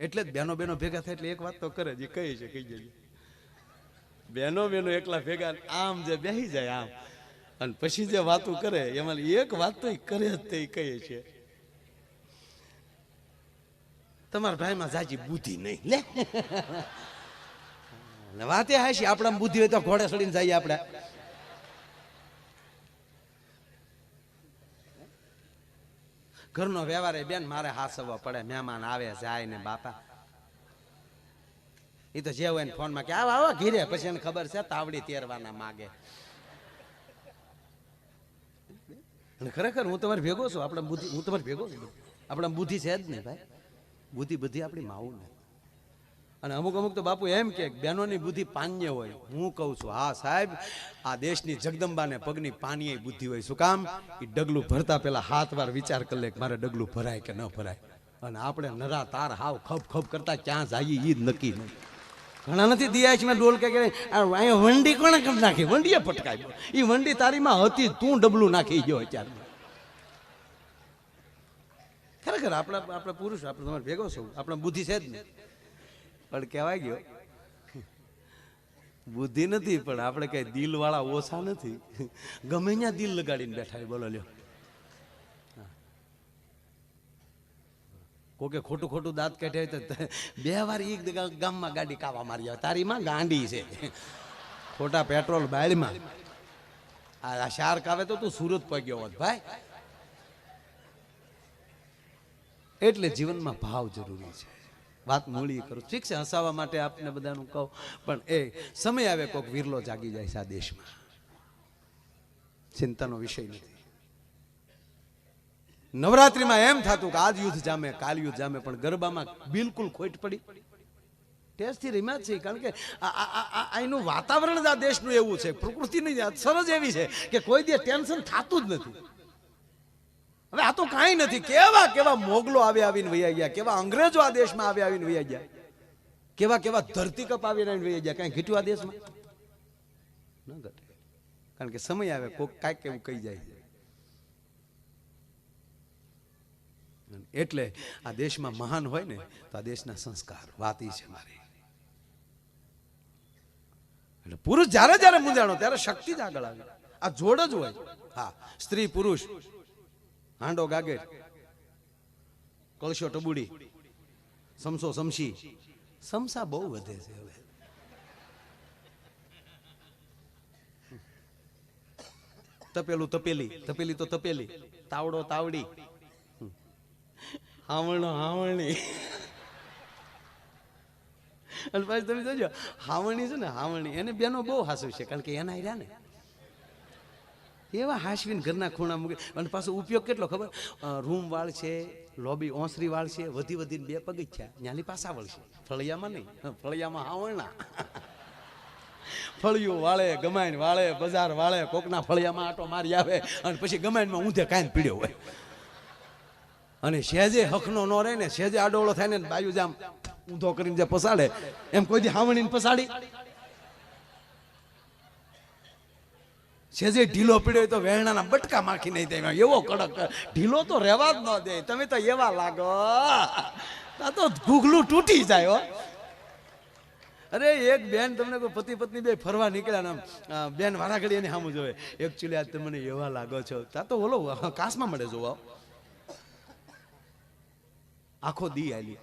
એટલે જ બેનો બેનો ભેગા થાય એટલે એક વાત તો કરે જે કહે છે, કહી જઈએ બેનો બહેનો એકલા ભેગા આમ જે બેસી જાય, આમ. અને પછી જે વાતો કરે, એમાં એક વાત તો કરે જ તે કહે છે. તમારા ભાઈમાં જાજી બુદ્ધિ નહીં, લે. વાતે હાશી આપણા બુદ્ધિ હોય તો ઘોડે ચડીને જઈએ આપણે. ઘરનો વ્યવહાર બેન મારે હાસવવા પડે, મહેમાન આવે, જાય ને બાપા. એ તો જે હોય ને ફોનમાં કે, આવો આવો, ઘીરે. પછી એને ખબર છે, તાવડી તેરવાના માગે. ખરેખર હું તમારે ભેગો છું, આપણે બુદ્ધિ હું તમારે ભેગો છું. આપણે બુદ્ધિ છે જ નહીં ભાઈ. બુદ્ધિ બધી આપણી માવું ને અને અમુક અમુક તો બાપુ એમ કે બહેનોની બુદ્ધિ પાન્ય હોય. હું કહું છું હા સાહેબ આ દેશની જગદંબાને પગની પાનીય બુદ્ધિ હોય. શું કામ? એ ડગલું ભરતા પેલા હાથ વાર વિચાર કરી લે કે મારે ડગલું ભરાય કે ન ભરાય. અને આપણે નરા તાર હાવ ખપ ખપ કરતા ક્યાં જઈએ એ જ નક્કી નહીં. ઘણા નથી દિયાશ મેં ડોલ કે, અહીંયા વંડી કોણે કરી નાખી? વંડીએ પટકાય એ વંડી તારીમાં હતી તું ડબલું નાખી ગયો અત્યારે. ખરેખર આપણા આપણે પુરુષ આપણે તમારે ભેગો છું આપણે બુદ્ધિ છે જ નહીં. પણ કહેવાય ગયો. બુદ્ધિ નથી, પણ આપણે કઈ દિલ વાળા ઓછા નથી. ગમે ત્યાં દિલ લગાડીને બેઠા બોલો લ્યો. કોકે ખોટું ખોટું દાંત કાઢે તો બે વાર એક ગામમાં ગાડી કાવા મારી આવે. તારીમાં ગાંડી છે. ખોટા પેટ્રોલ બાયડમાં આ શાર્ક આવે તો તું સુરત પગ્યો હોત, ભાઈ. એટલે જીવનમાં ભાવ જરૂરી છે. વાત મૂળી કરું. ઠીક છે, હસાવવા માટે આપને બધાનું કહું. પણ એ સમય આવે કોઈક વિરલો જાગી જાય છે આ દેશમાં. ચિંતાનો વિષય નથી. નવરાત્રીમાં એમ થતું કે આજ યુદ્ધ જામે, કાલ યુદ્ધ જામે, પણ ગરબામાં બિલકુલ ખોટ પડી. ટેસ્ટથી રમ્યા છે, કારણ કે આનું વાતાવરણ જ આ દેશનું એવું છે. પ્રકૃતિની સરજ એવી છે કે કોઈ દે ટેન્શન થતું જ નથી. તો કાંઈ નથી. કેવા કેવા મોગલો આવી આવીને વૈયા ગયા? કેવા અંગ્રેજો આ દેશમાં આવી આવીને વૈયા ગયા? કેવા કેવા ધરતીકપ આવીને આવીને વૈયા ગયા? કાંઈ ઘટ્યું આ દેશમાં? ન ઘટે. કારણ કે સમય આવે, કોક કાંઈક એવું કહી જાય. એટલે આ દેશમાં મહાન હોય ને, તો આ દેશના સંસ્કાર, વાત ઈ છે મારી. એટલે પુરુષ જ્યારે જ્યારે મૂંઝાણો, ત્યારે શક્તિ જ આગળ આવે. આ જોડ જ હોય. હા, સ્ત્રી પુરુષ. હાંડો ગાગેર કળશો ટબુડી. સમસો સમસી સમસા બહુ વધે છે હવે. તપેલું તપેલી. તપેલી તો તપેલી. તાવડો તાવડી. હાવણો હાવણી. અને પછી તમે જોજો, હાવણી છે ને, હાવણી. એને બેનો બહુ હાસુ છે, કારણ કે એના રહ્યા ને. એવા હાસવીને ઘરના ખૂણા મૂકે અને પાછો ઉપયોગ કેટલો ખબર? રૂમ વાળ છે, લોબી ઓસરી વાળ છે, વધી વધીને બે પગથિયા ન્યાલી પાસા વળશે ફળિયામાં નહીં ફળિયામાં હાવણના ફળિયું વાળે ગમાઈન વાળે, બજાર વાળે, કોકના ફળિયામાં આટો મારી આવે અને પછી ગમાઈનમાં ઊંધે કાંઈ પીડ્યો હોય. અને સહેજે હકનો ન રહે ને, સહેજે આડોળો થાય ને, બાયુ જામ ઊંધો કરીને જે પસાડે, એમ કોઈ દી હાવણીને પસાડી. સહેજે ઢીલો પીડ્યો તો વેરણાના બટકા માખી નહીં દે એવો કડક. ઢીલો તો રહેવા જ ન દે. તમે તો એવા લાગો. આ તો ઘૂઘલું તૂટી જાય, હો. અરે, એક બેન તમને કોઈ પતિ પત્ની બે ફરવા નીકળ્યા ને બેન વારા ઘડી એની સામું જોવે. એકચ્યુઅલી આજ તમને એવા લાગો છો. ત્યાં તો ઓલો કાસમાં મળે, જોવા. આખો દી આલી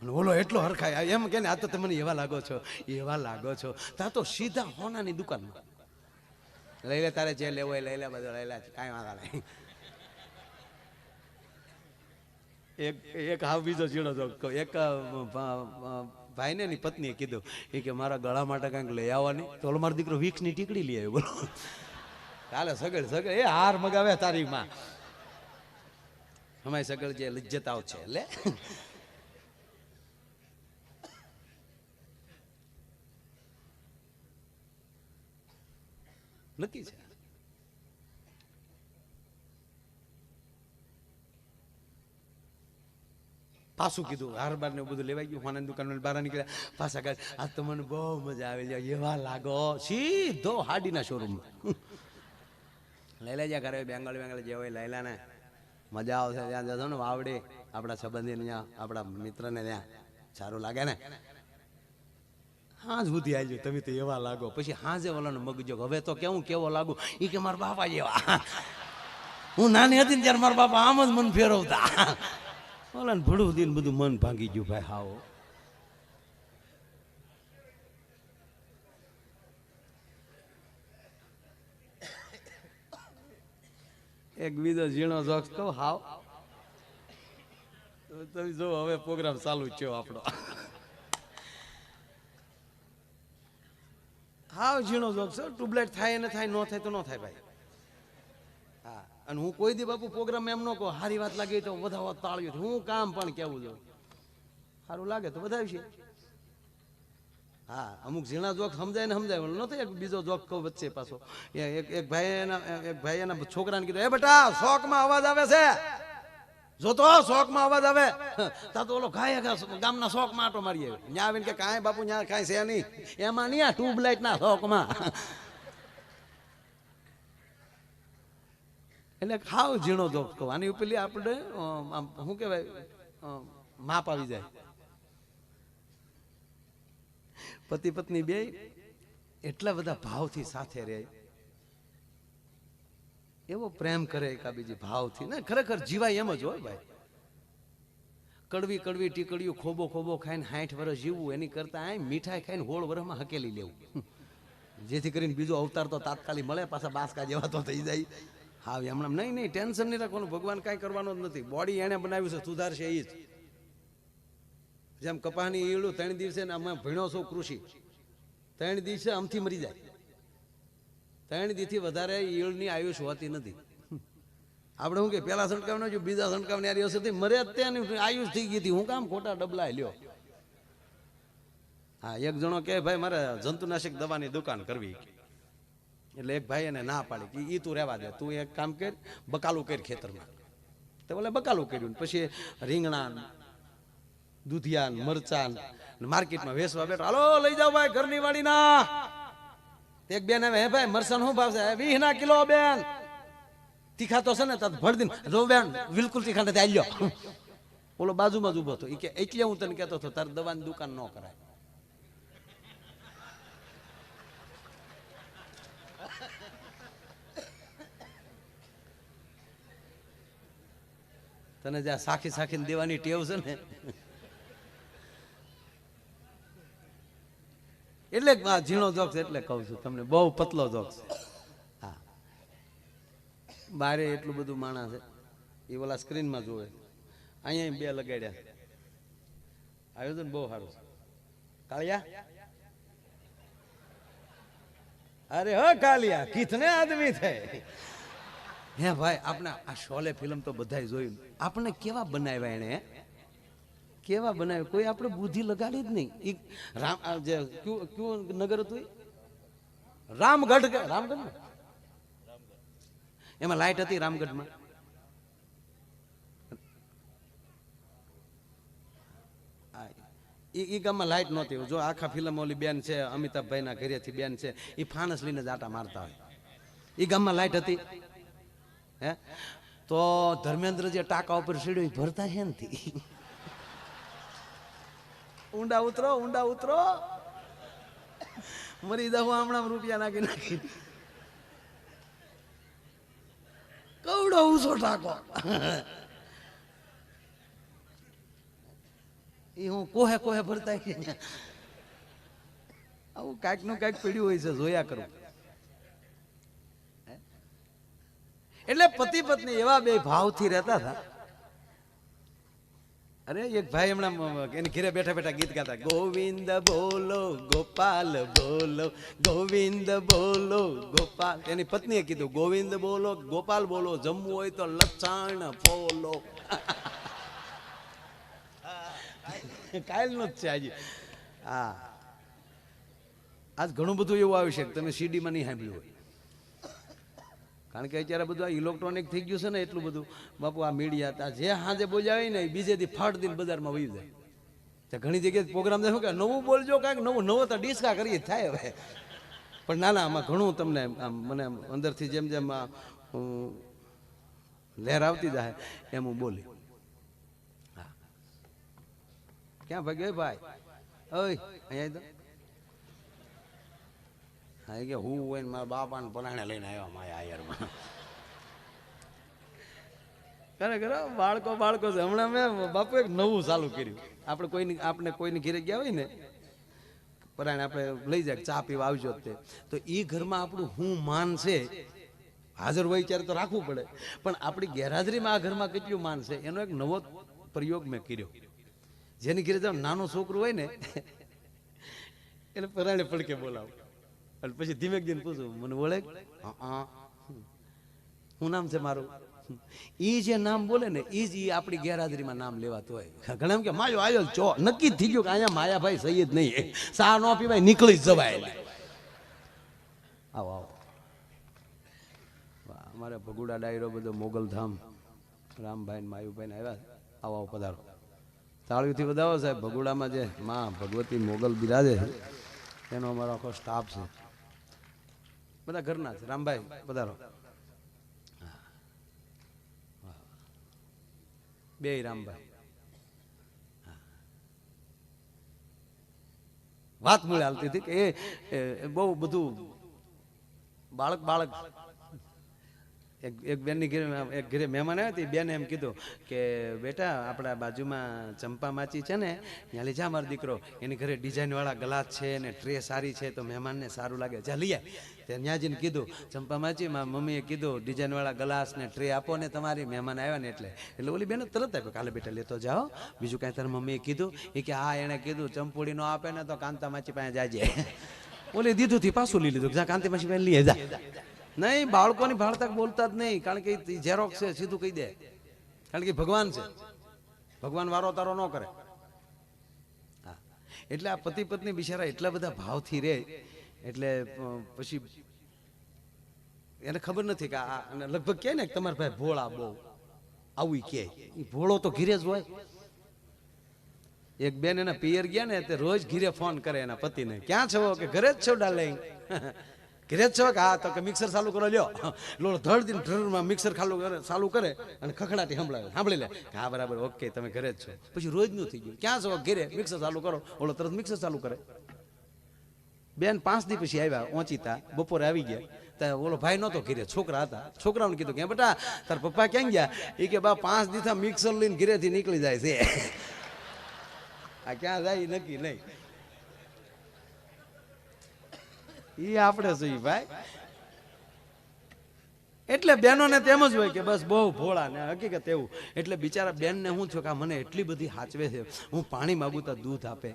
અને ઓલો એટલો હરખાય. એમ કે ને, આ તો તમને એવા લાગો છો. એવા લાગો છો. ત્યાં તો સીધા હોનાની દુકાનમાં. લઈ લે, તારે જે લેવો એ લઈ લે, બધું લઈ લે, કાંઈ વાંધો નહીં. એક એક હાવ બીજો ચીડો તો એક ભાઈને ની પત્નીએ કીધું, એ કે મારા ગળા માટે કંઈક લઈ આવવાની. તો મારો દીકરો વિક્સની ટીકડી લઈ આવ્યો, બોલો. ચાલે સગડ સગડ એ હાર મગાવે તારી માં અમારી સગડ જે લજ્જતાઓ છે એટલે નક્કી છે. પાછું કીધું હાર બાર ને બધું લેવાઈ ગયું, હોનાની દુકાન બહાર નીકળ્યા. પાછા કાઢ આ તો મને બહુ મજા આવી જાય, એવા લાગો. સીધો હાડીના શોરૂમમાં લઈ લેજા ઘરે બેંગલ બેંગલ જે હોય, લઈ લે ને. મજા આવશે, ત્યાં જશો ને વાવડે. આપણા સંબંધીને ત્યાં, આપણા મિત્રને ત્યાં. સારું લાગે ને? હાજ સુધી આવજો તમે તો એવા લાગો. પછી હાજે ઓલાનો મગજો હવે તો કેવું કેવો લાગુ? એ કે મારા બાપા જેવા. હું નાની હતી ને ત્યારે મારા બાપા આમ જ મન ફેરવતા. ઓલા ને ભડું દીને બધું મન ભાંગી ગયું ભાઈ હાવ. એક બીજો ઝીણો જોક્સ કહું હાવ. તમે જો હવે પ્રોગ્રામ ચાલુ છે આપણો. હાવ ઝીણો જોક્સ ટ્યુબલાઇટ થાય ને થાય, ન થાય તો ન થાય ભાઈ. હા, અને હું કોઈ દી બાપુ પ્રોગ્રામ એમ ન કહું સારી વાત લાગી તો વધાવો તાળ્યું હું કામ પણ કેવું જોઉં સારું લાગે તો વધાવશે હા, અમુક ઝીણા જોક સમજાય ને સમજાય નતો એક બીજો જોક કહું વચ્ચે પાછો. એક એક ભાઈ એના એક ભાઈ એના છોકરાને કીધું, એ બેટા, શોખમાં અવાજ આવે છે. જોતો શોખમાં અવાજ આવે. તા તો ઓલો ખાય ગામના શોખમાં આટો મારી આવ્યો ત્યાં આવીને કે કાંઈ બાપુ ત્યાં કાંઈ છે નહીં. એમાં નહીં આ ટ્યુબલાઇટ ના શોખમાં. એટલે ખાવ ઝીણો કહું. આની ઉપરલી આપણે શું કહેવાય? માપ આવી જાય. પતિ પત્ની બે એટલા બધા ભાવથી સાથે રહે. એવો પ્રેમ કરે એકાબીજી ભાવથી. ને, ખરેખર જીવાય એમ જ હોય ભાઈ. કડવી કડવી ટીકડીઓ ખોબો ખોબો ખાઈને સાઠ વર્ષ જીવવું, એની કરતા આ મીઠાઈ ખાઈને હોળ વર્ષમાં હકેલી લેવું. જેથી કરીને બીજો અવતાર તો તાત્કાલિક મળે, પાછા બાસકા જેવા તો થઈ જાય. હા એમણે નહીં નહીં, ટેન્શન નહીં રાખવાનું, ભગવાન કાંઈ કરવાનો જ નથી. બોડી એણે બનાવ્યું છે, સુધારશે એ જ. જેમ કપાની ઈળું ત્રણ દિવસે ને અમે ભીણો છું કૃષિ. ત્રણ દિવસે આમથી મરી જાય. ત્રણ વધારે ઈળની આયુષ હોતી નથી. આપણે શું કે પેલા સંટકાવને જો બીજા સંટકાવને આરી હશે મરે અત્યારની આયુષ થઈ ગઈ હતી. હું કામ ખોટા ડબલા લ્યો. હા, એક જણો કે ભાઈ, મારે જંતુનાશક દવાની દુકાન કરવી. એટલે એક ભાઈ એને ના પાડી કે એ તું રહેવા દે. તું એક કામ કર, બકાલું કર ખેતરમાં. તો બોલે, બકાલું કર્યું પછી રીંગણા દૂધિયાન, મરચાન માર્કેટમાં વેચવા બેઠો. હાલો, લઈ જાઓ ભાઈ, ઘરની વાડીના. એક બેન હવે હે ભાઈ મરસન શું ભાવ વીસ ના કિલો, બેન. તીખા તો છે ને તત ભર જો, બેન, બિલકુલ તીખા નથી, આલ્યો. ઓલો બાજુમાં જ ઊભો હતો. એ કે, એટલે હું તને કહેતો હતો, તારે દવાની દુકાન ન કરાય. તને જ્યાં સાખી સાખીને દેવાની ટેવ છે ને એટલે ઝીણો જોક્સ એટલે કહું છું તમને, બહુ પતલો જોક્સ હા. બારે એટલું બધું માણસ છે, એ ઓલા સ્ક્રીનમાં જોવે અહીંયા બે લગાડ્યા. આયોજન બહુ સારું કાળિયા? અરે હ કાલિયા કિતને આદમી થાય હે ભાઈ આપણે આ શોલે ફિલ્મ તો બધાય જોયું. આપણે કેવા બનાવ્યા એને? કેવા બનાવ્યો? કોઈ આપણે બુદ્ધિ લગાડી જ નહીં. એ રામ જે ક્યુ ક્યુ નગર હતું રામગઢ રામગઢ ને? એમાં લાઈટ હતી રામગઢમાં. એ ગામમાં લાઇટ નહોતી. જો આખા ફિલ્મ ઓલી બેન છે, અમિતાભભાઈના ઘરેથી બેન છે, એ ફાણસ લઈને જાટા મારતા હોય. એ ગામમાં લાઇટ હતી. હે? તો ધર્મેન્દ્ર જે ટાંકા ઉપર સીડ્યો ભરતા છે નથી ઊંડા ઉતરો ઊંડા ઉતરો. મરી જાવ હમણાં રૂપિયા નાખી નાખી. કવડો ઊંચો ટાંકો એ હું કોહે કોહે ભરતા આવું કાંઈકનું કાંઈક પીડ્યું હોય છે, જોયા કરું. એટલે પતિ પત્ની એવા બે ભાવથી રહેતા હતા. અરે એક ભાઈ હમણાં એને ઘેરે બેઠા બેઠા ગીત ગાતા ગોવિંદ બોલો ગોપાલ બોલો ગોવિંદ બોલો ગોપાલ. એની પત્નીએ કીધું ગોવિંદ બોલો ગોપાલ બોલો જમવું હોય તો લચ્છણ કાયલ નો જ છે આજે. હા. આજ ઘણું બધું એવું આવ્યું છે તમે સીડીમાં નહીં સાંભળ્યું હોય. કારણ કે અત્યારે બધું આ ઇલેક્ટ્રોનિક થઈ ગયું છે ને એટલું બધું. બાપુ, આ મીડિયા હતા જે હાજે બોજાવે ને એ બીજે દી ફાટ દિન બજારમાં વહી જાય. તો ઘણી જગ્યાએ પ્રોગ્રામ દેખો કે નવું બોલજો કાંઈક નવું, નવો તો ડિસ્કા કરીએ, થાય હવે. પણ ના ના આમાં ઘણું તમને આમ, મને અંદરથી જેમ જેમ લહેર આવતી જાય, એમ હું બોલી. ક્યાં ભાગ્યો ગયો ભાઈ? ઓય, અહીંયા હા, કે હું હોય મારા બાપાને પરાણે લઈને આવ્યા માયા આયરમાં. ખરેખર બાળકો બાળકો છે. હમણાં મેં બાપુ એક નવું ચાલુ કર્યું. આપણે કોઈની આપણે કોઈની ઘરે ગયા હોય ને, પરાણે આપણે લઈ જાય, ચા પીવા આવજો તે. તો એ ઘરમાં આપણું હું, માન છે, હાજર હોય ત્યારે તો રાખવું પડે. પણ આપણી ગેરહાજરીમાં આ ઘરમાં કેટલું માન છે, એનો એક નવો પ્રયોગ મેં કર્યો. જેની ઘરે જાવ નાનો છોકરો હોય ને એટલે પરાણે પડકે બોલાવો. અને પછી ધીમે ધીમે પૂછું મને બોલે હું નામ છે મારું? ઈ જે નામ બોલે ને ઈ જ ઈ આપણી ગેરહાજરીમાં નામ લેવાતું હોય. ઘણા એમ કે માયો આયો ચો નક્કી થઈ ગયું કે અહીંયા માયાભાઈ સહી જ નહીં. સા ન પીવાય નીકળી જ જવાય આવો આવો. અમારે ભગુડા ડાયરો બધો મોગલધામ રામભાઈ ને માયુભાઈ ને આવ્યા. આવો આવો પધારો. તાળીઓથી વધાવો સાહેબ ભગુડામાં જે માં ભગવતી મોગલ બિરાજે એનો અમારો આખો સ્ટાફ છે. બધા ઘરના છે રામભાઈ પધારો બે રામભાઈ. વાત મળે હાલતી હતી કે એ- બહુ બધું બાળક બાળક. એક એક બેનની ઘરે એક ઘરે મહેમાન આવ્યા હતી બેને એમ કીધું કે, બેટા, આપણા બાજુમાં ચંપા માચી છે ને, ત્યાં લઈ જા મારો દીકરો. એની ઘરે ડિઝાઇનવાળા ગ્લાસ છે ને ટ્રે સારી છે, તો મહેમાનને સારું લાગે. જા, લઈ આય. ત્યાં જઈને કીધું, ચંપા માચી માં મમ્મીએ કીધું ડિઝાઇનવાળા ગ્લાસ ને ટ્રે આપો ને તમારી, મહેમાન આવ્યા ને એટલે. એટલે ઓલી બેને તરત આપ્યો કાલે બેટા, લેતો જાઓ બીજું કાંઈ તારી મમ્મીએ કીધું, એ કે, હા, એણે કીધું ચંપુડી નો આપે ને તો કાંતા માચી પાસે જાજે. ઓલી દીધું થી પાછું લઈ લીધું કાંતિ માસી પાસે લઈ જા. નહીં, બાળકોની ભાળતા બોલતા જ નહીં, કારણ કે ઝેરોક્ષ છે, સીધું કહી દે. કારણ કે ભગવાન છે. ભગવાન વારો તારો ન કરે. હા. એટલે આ પતિ પત્ની બિચારા એટલા બધા ભાવથી રહે એટલે પછી એને ખબર નથી કે આ લગભગ કહે ને તમારા ભાઈ ભોળા બહુ, આવું કહે. એ ભોળો તો ઘીરે જ હોય. એક બેન એના પિયર ગયા ને, તે રોજ ઘીરે ફોન કરે એના પતિને. ક્યાં છો? કે ઘરે જ છો, ડાર્લિંગ? ઘરે છો કે હા તો કે મિક્સર ચાલુ કરો, લ્યો. લોલો ધડ દિન ઢરમાં મિક્સર ચાલુ કરે ચાલુ કરે અને ખખડાટી સંભળાવે. સાંભળી લે. કે હા, બરાબર ઓકે તમે ઘરે જ છો. પછી રોજનું થઈ ગયું. ક્યાં છો? ઘરે. મિક્સર ચાલુ કરો. ઓલો તરત મિક્સર ચાલુ કરે. બેન, પાંચ દી પછી આવ્યા, ઓંચીતા. બપોરે આવી ગયા. ત્યાં ઓલો ભાઈ નહોતો ઘરે, છોકરા હતા. છોકરાઓને કીધું કે બેટા, તાર પપ્પા ક્યાં ગયા? એ કે, બા, પાંચ દીથા મિક્સર લઈને ઘરેથી નીકળી જાય છે. આ ક્યાં જાય નક્કી નહીં. ઈ આપણે છીએ ભાઈ. એટલે બહેનોને તેમ જ હોય કે બસ બહુ ભોળા ને હકીકત એવું. એટલે બિચારા બેનને હું થયું કે મને એટલી બધી હાચવે છે. હું પાણી માગું તો દૂધ આપે.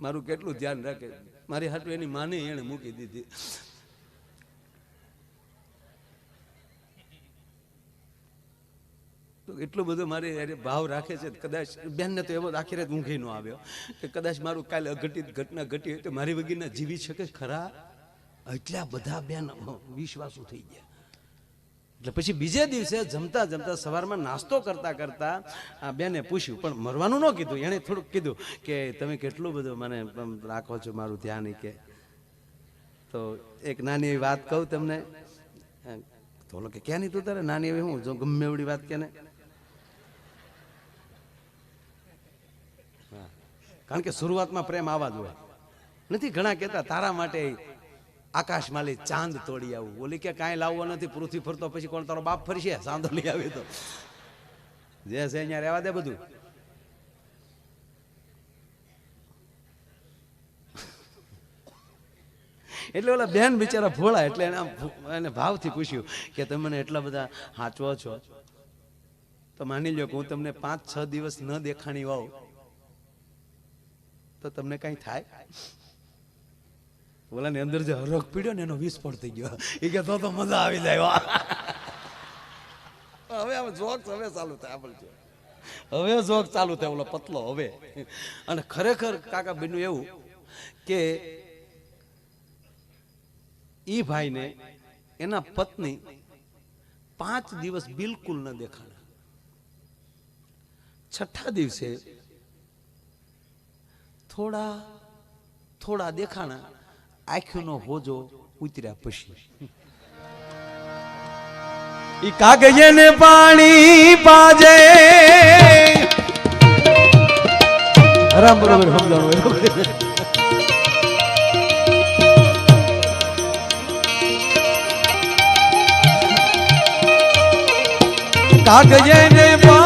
મારું કેટલું ધ્યાન રાખે. મારી હાટું એની માને એને મૂકી દીધી. તો એટલું બધો મારે હારે ભાવ રાખે છે, કદાચ બેનને તો એવો આખી રાત ઊંઘી ન આવ્યો કે કદાચ મારું કાલે અઘટિત ઘટના ઘટી હોય તો મારી વગીના જીવી શકે ખરા? એટલા બધા બેન વિશ્વાસુ થઈ ગયા. એટલે પછી બીજે દિવસે જમતા જમતા સવારમાં નાસ્તો કરતા કરતા આ બેને પૂછ્યું, પણ મરવાનું ન કીધું, એણે થોડુંક કીધું કે તમે કેટલું બધું મને રાખો છો મારું ધ્યાન કે. તો એક નાની એવી વાત કહું તમને. તો કે, ક્યાં નહીં તું તારે? નાની એવી હું, જો ગમે એવડી વાત કે ને. કારણ કે શરૂઆતમાં પ્રેમ આવા જ હોય. નથી, ઘણા કહેતા, તારા માટે આકાશમાલી ચાંદ તોડી આવું. બોલી કે, કાંઈ લાવવો નથી, પૃથ્વી ફરતો, પછી કોણ તારો બાપ ફરશે? ચાંદો લઈ આવે તો. જે છે અહીંયા રહેવા દે બધું. એટલે ઓલા બેન બિચારા ભોળા, એટલે એને એને ભાવથી પૂછ્યું કે, તમે મને એટલા બધા હાચવો છો? તો માની લો કે હું તમને પાંચ છ દિવસ ન દેખાણી હોઉં તો તમને કઈ થાય? ઓલાની અંદર જે હરખ પીડ્યો ને એનો વિસ્ફોટ થઈ ગયો. એ કે તો તો મજા આવી જાય હવે હવે જોક્સ હવે ચાલુ થાય આપણે હવે જોક ચાલુ થાય ઓલો પતલો હવે. અને ખરેખર કાકા બન્યું એવું કે ઈ ભાઈને એના પત્ની પાંચ દિવસ બિલકુલ ન દેખાણા છઠ્ઠા દિવસે થોડા થોડા દેખાણા આંખનો હોજો ઉતર્યા પછી. ઈ ને પાણી પાજે. રામ બરોબર, સમજાણું કાગજે ને પાણી